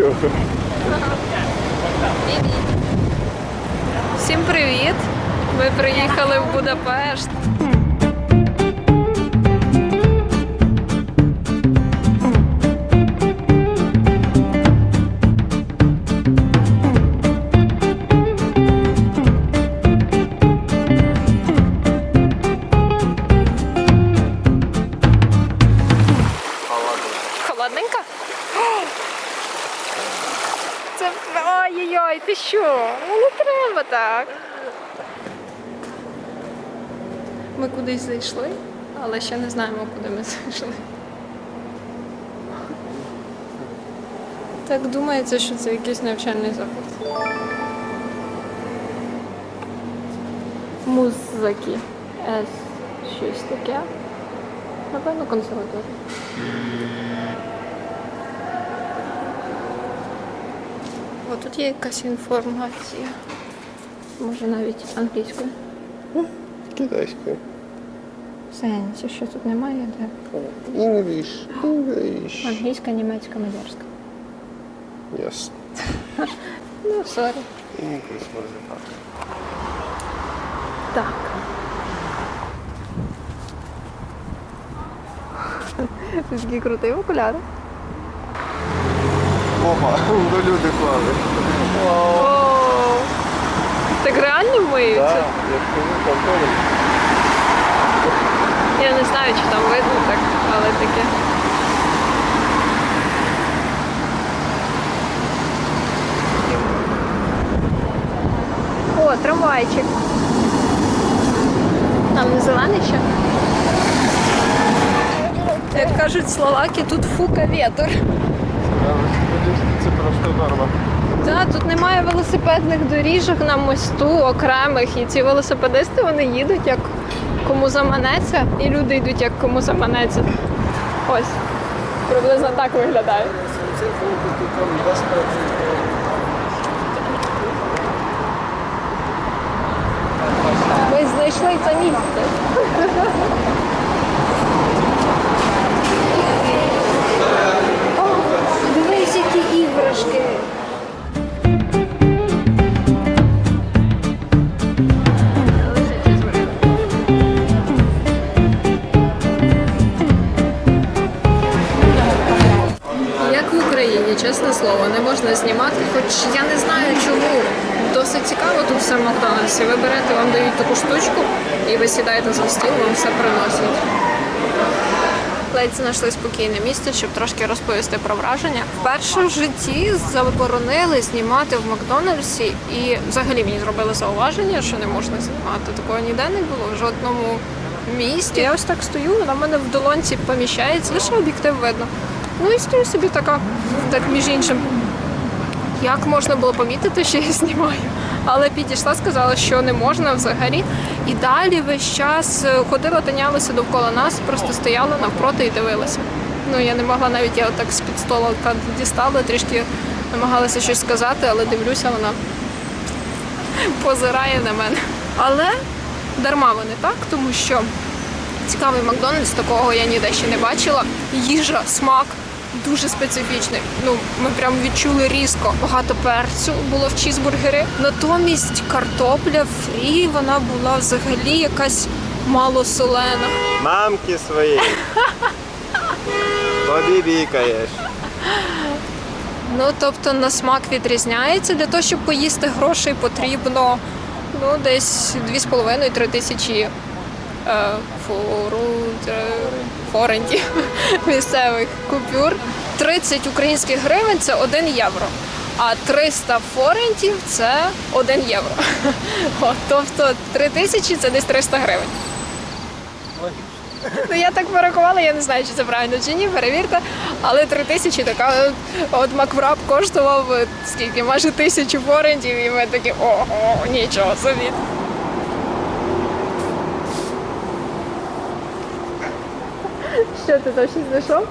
нічого. Всім привіт! Ми приїхали в Будапешт. Так. Ми кудись зайшли, але ще не знаємо, куди ми зайшли. Так думається, що це якийсь навчальний заклад. Музики. С. Щось таке. Напевно, консерваторія. О, тут є якась інформація. Може навіть англійською. Китайською. В сенсі, що тут немає, де English, English. англійська, німецька, мадярська. Ясно. Ну, сорі. English може так. Так. Ти такі крутий окуляри. Опа, до люди. О, так миються? Так, я там теж. Я не знаю, чи там видно так, але таке. О, трамвайчик. Там не зелений ще. Як кажуть словаки, тут фука вітер. Це просто норма. Так, тут немає велосипедних доріжок на мосту окремих, і ці велосипедисти вони їдуть як кому заманеться, і люди йдуть як кому заманеться. Ось. Приблизно так виглядає. Ми знайшли це місце. Слово, не можна знімати, хоч я не знаю чому. Досить цікаво тут все в Макдональдсі. Ви берете, вам дають таку штучку, і ви сідаєте за стіл, вам все приносять. Ледь знайшли спокійне місце, щоб трошки розповісти про враження. Вперше в житті заборонили знімати в Макдональдсі, і взагалі мені зробили зауваження, що не можна знімати. Такого ніде не було в жодному місті. Я ось так стою, вона в мене в долонці поміщається, лише об'єктив видно. Ну і стою собі така, так між іншим. Як можна було помітити, що я знімаю? Але підійшла, сказала, що не можна взагалі. І далі весь час е, ходила, тинялася довкола нас, просто стояла навпроти і дивилася. Ну я не могла навіть я отак з-під стола дістала, трішки намагалася щось сказати, але дивлюся, вона позирає на мене. Але дарма вони так, тому що цікавий Макдональдс, такого я ніде ще не бачила. Їжа, смак дуже специфічний. Ну, ми прям відчули різко. Багато перцю було в чізбургери. Натомість картопля фрі, вона була взагалі якась малосолена. Мамки свої. Побібікаєш. Ну, тобто на смак відрізняється. Для того, щоб поїсти грошей, потрібно ну, десь 2,5-3 тисячі форентів місцевих купюр. 30 українських гривень це 1 євро. А 300 форентів це 1 євро. Тобто 3 тисячі це десь 300 гривень. Ну я так порахувала, я не знаю, чи це правильно чи ні, перевірте. Але три тисячі така от, макврап коштував е, скільки? Майже тисячу форентів, і ми такі ого, нічого собі. Що ти там щось знайшов?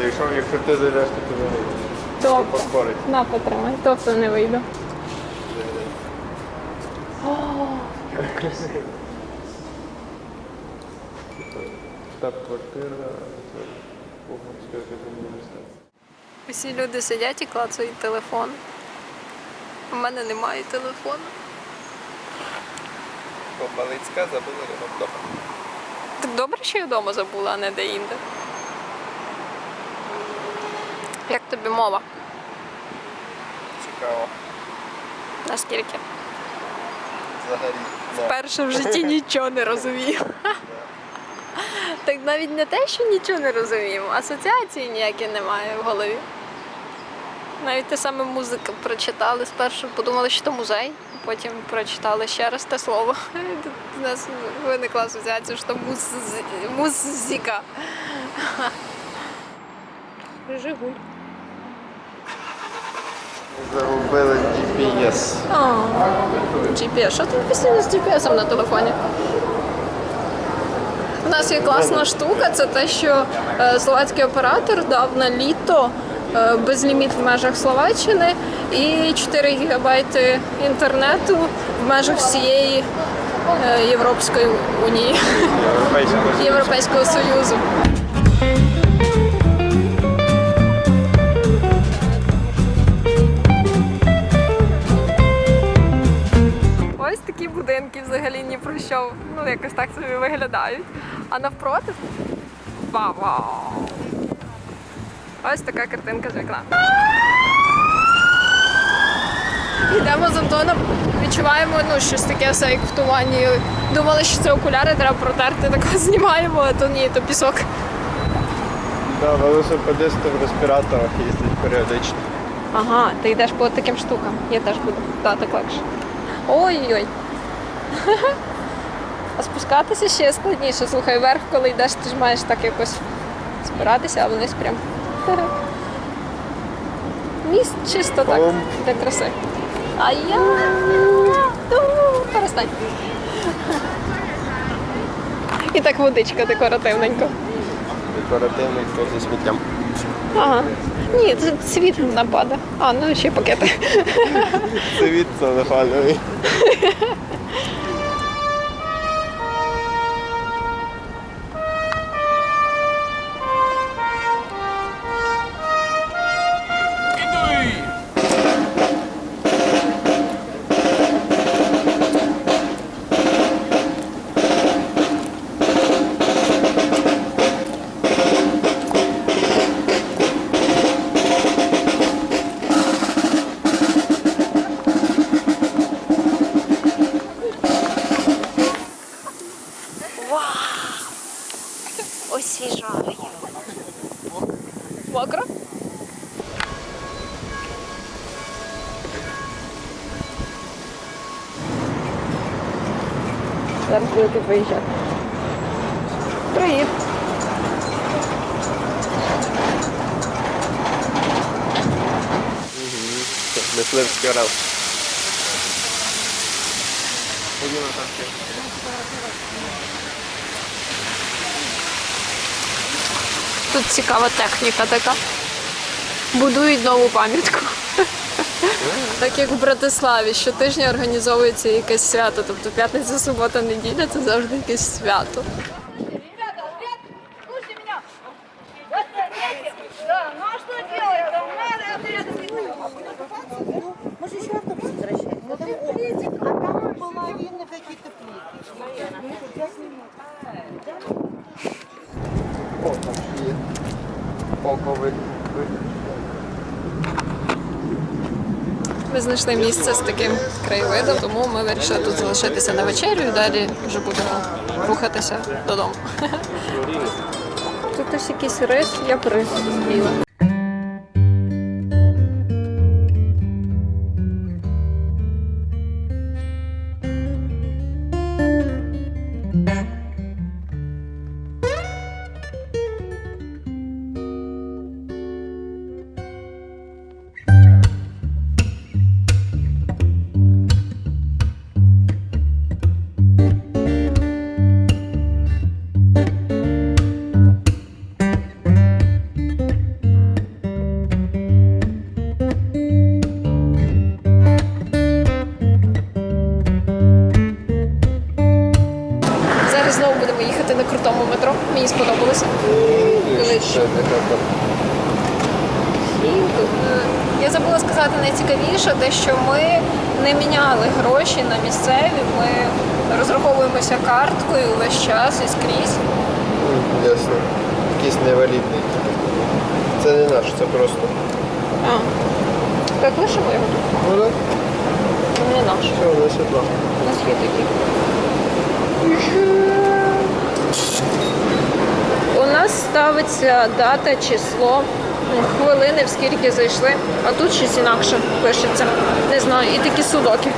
Зайшов, якщо ти зайдеш, то ти не вийдеш. Тобто, Поспорить. на потримай, тобто не вийду. Штаб-квартира. Угорська академія мистецтв. Усі люди сидять і клацають телефон. У мене немає телефону. Помалицька забули ремонт вдома. Так добре, що я вдома забула, а не де-інде. Як тобі мова? Цікаво. Наскільки? Взагалі. Не. Вперше в житті нічого не розумію. Так навіть не те, що нічого не розуміємо, асоціації ніякі немає в голові. Навіть те саме музика прочитали спершу, подумали, що це музей, потім прочитали ще раз те слово. У нас виникла асоціація, що це муз... музика. Жигуль. Загубили GPS. GPS. Що ти постійно з GPS на телефоні? У нас є класна штука, це те, що е, словацький оператор дав на літо безліміт в межах Словаччини і 4 гігабайти інтернету в межах всієї е, Європейської унії, Європейського Європейського Союзу. Ось такі будинки взагалі ні про що. Ну, якось так собі виглядають. А навпроти. Вау! Ось така картинка з вікна. Йдемо з Антоном, відчуваємо ну, щось таке все як в тумані. Думали, що це окуляри, треба протерти, так знімаємо, а то ні, то пісок. Да, велосипедисти в респіраторах їздять періодично. Ага, ти йдеш по таким штукам. Я теж буду. Так, так легше. Ой-ой. А спускатися ще складніше. Слухай, вверх, коли йдеш, ти ж маєш так якось спиратися, а вниз прям. Міст чисто так, для краси. А я перестань. І так водичка декоративненько. Декоративний хто зі сміттям. Ага. Ні, це світ напада. А, ну ще пакети. Це від Мокро? Зараз будете виїжджати. Привіт. Мисливський орел. Ходімо там ще. Тут цікава техніка така. Будують нову пам'ятку. Так як в Братиславі, щотижня організовується якесь свято. Тобто п'ятниця, субота, неділя це завжди якесь свято. Ребята, ребят, слушайте меня. Вот смотрите. Да, ну а что делать? Там надо ответить. Мы же еще автобус возвращаемся. Ну, там, а там половина какие-то плитки. О, там ще є. Оковий. Ми знайшли місце з таким краєвидом, тому ми вирішили тут залишитися на вечерю і далі вже будемо рухатися додому. Тут ось якийсь рис, я б рис з'їла. Забула сказати найцікавіше, те, що ми не міняли гроші на місцеві. Ми розраховуємося карткою весь час і скрізь. М, Ясно. Якийсь невалідний. Це не наш, це просто. А. Так лишимо його тут. Ну так, не наш. все, у нас є два. У нас є такі. У нас ставиться дата, число, хвилини, в скільки зайшли, а тут щось інакше пишеться. Не знаю, і такі судоки.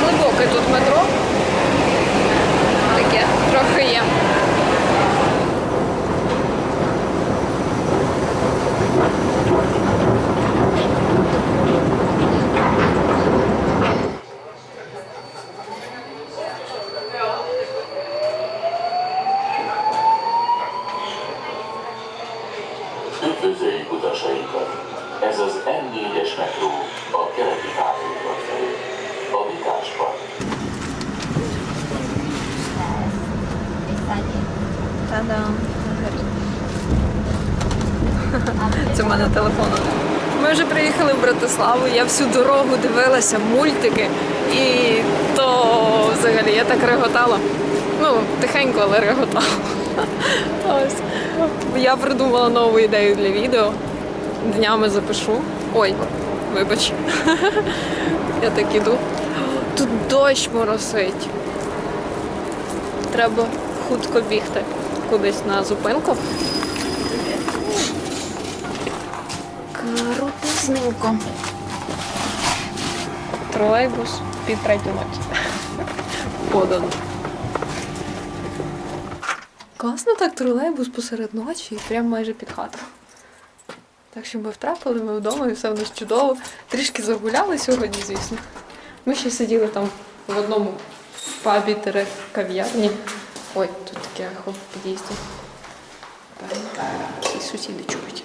Глибоке тут метро. Таке трохи є. Üdvözöljük utasainkat! Ez az M4-es metró a keleti pályaudvar felé. A Vitásban. Це мене телефон. Ми вже приїхали в Братиславу. Я всю дорогу дивилася мультики, і то взагалі я так реготала. Ну, тихенько, але реготала. Ось. Я придумала нову ідею для відео. Днями запишу. Ой, вибач. Я так іду. Тут дощ моросить. Треба хутко бігти кудись на зупинку. Крутизненько. Тролейбус під третю ночі. Подано. Класно так тролейбус посеред ночі, прям майже під хату. Так що ми втрапили, ми вдома і все в нас чудово. Трішки загуляли сьогодні, звісно. Ми ще сиділи там в одному пабі кав'ярні. Ой, тут таке хоп, під'їзді. Всі сусіди чують.